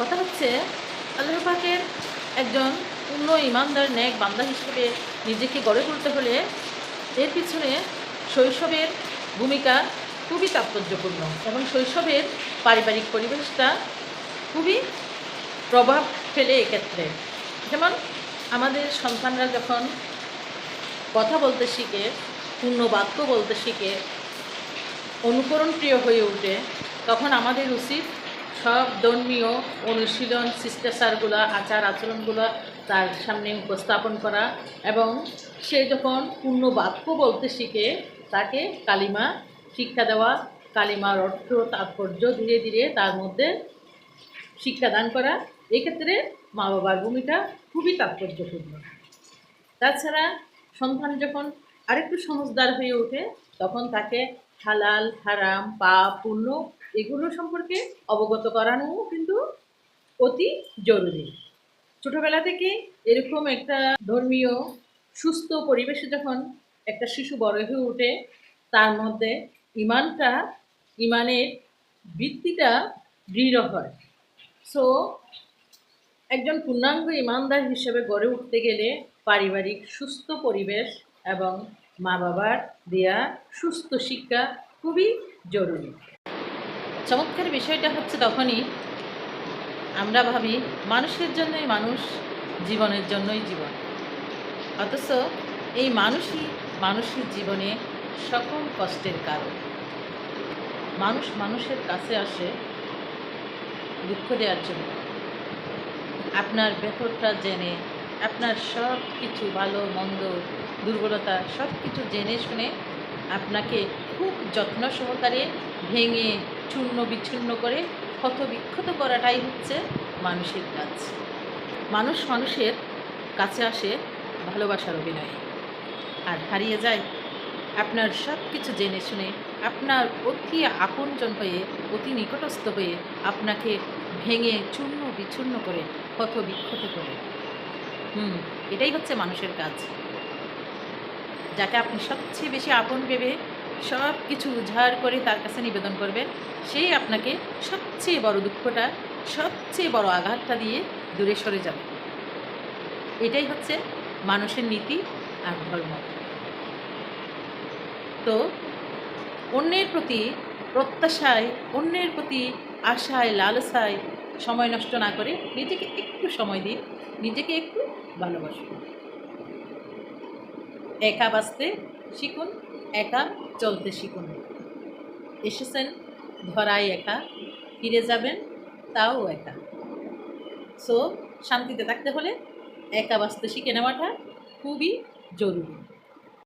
কথা হচ্ছে আল্লাহ পাকের একজন পূর্ণ ইমানদার ন্যাক বান্দা হিসেবে নিজেকে গড়ে তুলতে হলে এর পিছনে শৈশবের ভূমিকা খুবই তাৎপর্যপূর্ণ এবং শৈশবের পারিবারিক পরিবেশটা খুবই প্রভাব ফেলে এক্ষেত্রে। যেমন আমাদের সন্তানরা যখন কথা বলতে শিখে, পূর্ণ বাক্য বলতে শিখে অনুকরণ প্রিয় হয়ে ওঠে তখন আমাদের উচিত সব ধর্মীয় অনুশীলন, শিষ্টাচারগুলো, আচার আচরণগুলো তার সামনে উপস্থাপন করা এবং সে যখন পূর্ণ বাক্য বলতে শিখে, তাকে কালিমা শিক্ষা দেওয়া, কালিমার অর্থ, তাৎপর্য ধীরে ধীরে তার মধ্যে শিক্ষাদান করা, এক্ষেত্রে মা বাবার ভূমিকা খুবই তাৎপর্যপূর্ণ। তাছাড়া সন্তান যখন আরেকটু সমজদার হয়ে ওঠে, তখন তাকে হালাল, হারাম, পাপ, পুণ্য এগুলো সম্পর্কে অবগত করানো কিন্তু অতি জরুরি। ছোটবেলা থেকে এরকম একটা ধর্মীয় সুস্থ পরিবেশে যখন একটা শিশু বড় হয়ে ওঠে তার মধ্যে ইমানটা, ইমানের ভিত্তিটা দৃঢ় হয়। সো একজন পূর্ণাঙ্গ ইমানদার হিসেবে গড়ে উঠতে গেলে পারিবারিক সুস্থ পরিবেশ এবং মা বাবার দেয়া সুস্থ শিক্ষা খুবই জরুরি। চমৎকার বিষয়টা হচ্ছে তখনই আমরা ভাবি, মানুষের জন্যই মানুষ, জীবনের জন্যই জীবন। অথচ এই মানুষই মানুষের জীবনে সকল কষ্টের কারণ মানুষ মানুষের কাছে আসে দুঃখ দেওয়ার জন্য। আপনার ভেতরটা জেনে, আপনার সব কিছু ভালো, মন্দ, দুর্বলতা সব কিছু জেনে শুনে আপনাকে খুব যত্ন সহকারে ভেঙে চূর্ণ বিচ্ছিন্ন করে ক্ষত বিক্ষত করাটাই হচ্ছে মানুষের কাজ। মানুষ মানুষের কাছে আসে ভালোবাসার অভিনয়ে। আর হারিয়ে যায় আপনার সব কিছু জেনে শুনে, আপনার অতি আপনজন হয়ে, অতি নিকটস্থ হয়ে আপনাকে ভেঙে, চূর্ণ, বিচ্ছিন্ন করে ক্ষত বিক্ষত করে। হুম, এটাই হচ্ছে মানুষের কাজ। যাকে আপনি সবচেয়ে বেশি আপন ভেবে সব কিছু উজাড় করে তার কাছে নিবেদন করবেন। সেই আপনাকে সবচেয়ে বড় দুঃখটা, সবচেয়ে বড় আঘাতটা দিয়ে দূরে সরে যাবে। এটাই হচ্ছে মানুষের নীতি আর ধর্ম। তো অন্যের প্রতি প্রত্যাশায়, অন্যের প্রতি আশায়, লালসায় সময় নষ্ট না করে নিজেকে একটু সময় দিন, নিজেকে একটু ভালোবাসুন। একা বাঁচতে শিখুন একা চলতে শিখুন। এসেছেন, ধরাই একা, ফিরে যাবেন, তাও একা। সো শান্তিতে থাকতে হলে একা বাঁচতে শিখে নেওয়াটা খুবই জরুরি।